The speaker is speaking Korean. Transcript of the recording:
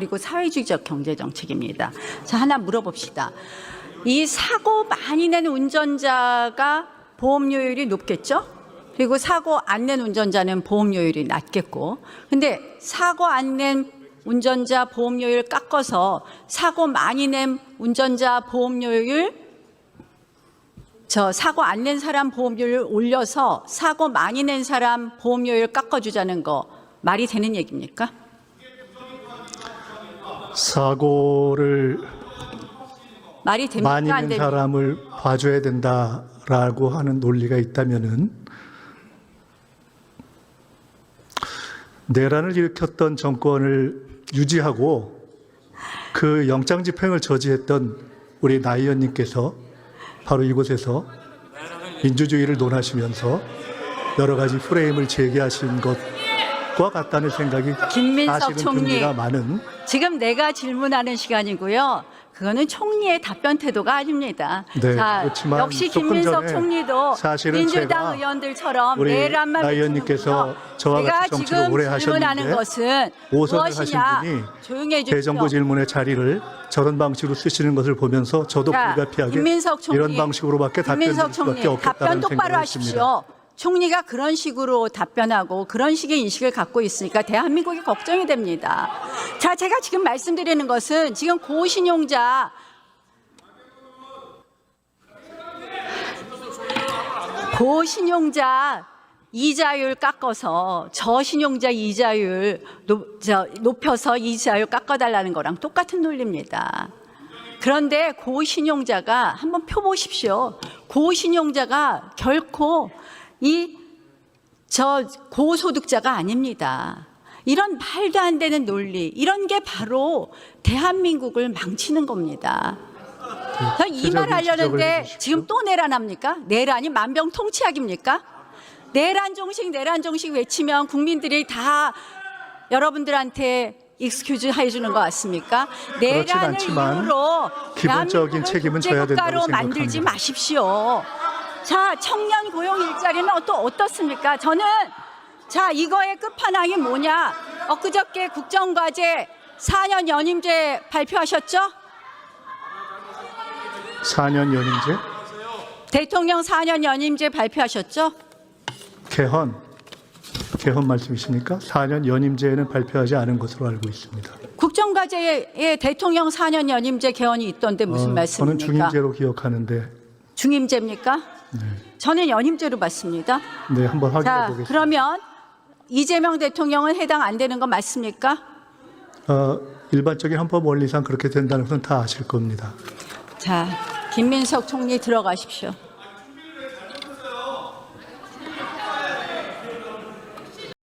그리고 사회주의적 경제 정책입니다. 자, 하나 물어봅시다. 이 사고 많이 낸 운전자가 보험료율이 높겠죠? 그리고 사고 안 낸 운전자는 보험료율이 낮겠고. 근데 사고 안 낸 운전자 보험료율 깎아서 사고 많이 낸 운전자 보험료율 저 사고 안 낸 사람 보험료를 올려서 사고 많이 낸 사람 보험료율 깎아주자는 거 말이 되는 얘기입니까? 사고를 말이 됩니까? 많이 됩니까? 사람을 봐줘야 된다라고 하는 논리가 있다면은 내란을 일으켰던 정권을 유지하고 그 영장 집행을 저지했던 우리 나 의원님께서 바로 이곳에서 민주주의를 논하시면서 여러 가지 프레임을 제기하신 것 과 같다는 생각이 김민석 총리. 많은 지금 내가 질문하는 시간이고요. 그거는 총리의 답변 태도가 아닙니다. 네, 자, 그렇지만 역시 김민석 총리도 민주당 의원들처럼 내란만. 저와 제가 지금 오래 질문하는 것은 무엇이냐? 분이 조용히 해주십시오. 대정부 질문의 자리를 저런 방식으로 쓰시는 것을 보면서 저도 자, 불가피하게 김민석 총리, 이런 방식으로밖에 답변 김민석 총리 답변 똑바로. 하십시오. 총리가 그런 식으로 답변하고 그런 식의 인식을 갖고 있으니까 대한민국이 걱정이 됩니다. 자, 제가 지금 말씀드리는 것은 지금 고신용자 고신용자 이자율 깎아서 저신용자 이자율 높, 저, 높여서 이자율 깎아달라는 거랑 똑같은 논리입니다. 그런데 고신용자가 한번 펴보십시오. 고신용자가 결코 이 저 고소득자가 아닙니다. 이런 말도 안 되는 논리, 이런 게 바로 대한민국을 망치는 겁니다. 이말 구체적인 하려는데. 지금 또 내란합니까? 내란이 만병통치약입니까? 내란 정식, 내란 정식 외치면 국민들이 다 여러분들한테 익스큐즈 해주는 것 같습니까? 내란을 이유로 기본적인 책임은 져야 된다고 국제국가로 만들지 생각합니다. 마십시오. 자, 청년 고용 일자리는 또 어떻습니까? 저는 자 이거의 끝판왕이 뭐냐? 엊그저께 국정과제 4년 연임제 발표하셨죠? 4년 연임제 대통령 4년 연임제 발표하셨죠? 개헌 개헌 말씀이십니까? 4년 연임제는 발표하지 않은 것으로 알고 있습니다. 국정과제에 대통령 4년 연임제 개헌이 있던데 무슨 어, 저는 말씀입니까? 중임제로 기억하는데 중임제입니까? 저는 연임제로 봤습니다. 네 한번 확인해 자, 보겠습니다. 그러면 이재명 대통령은 해당 안 되는 거 맞습니까? 어, 일반적인 헌법 원리상 그렇게 된다는 것은 다 아실 겁니다. 자, 김민석 총리 들어가십시오.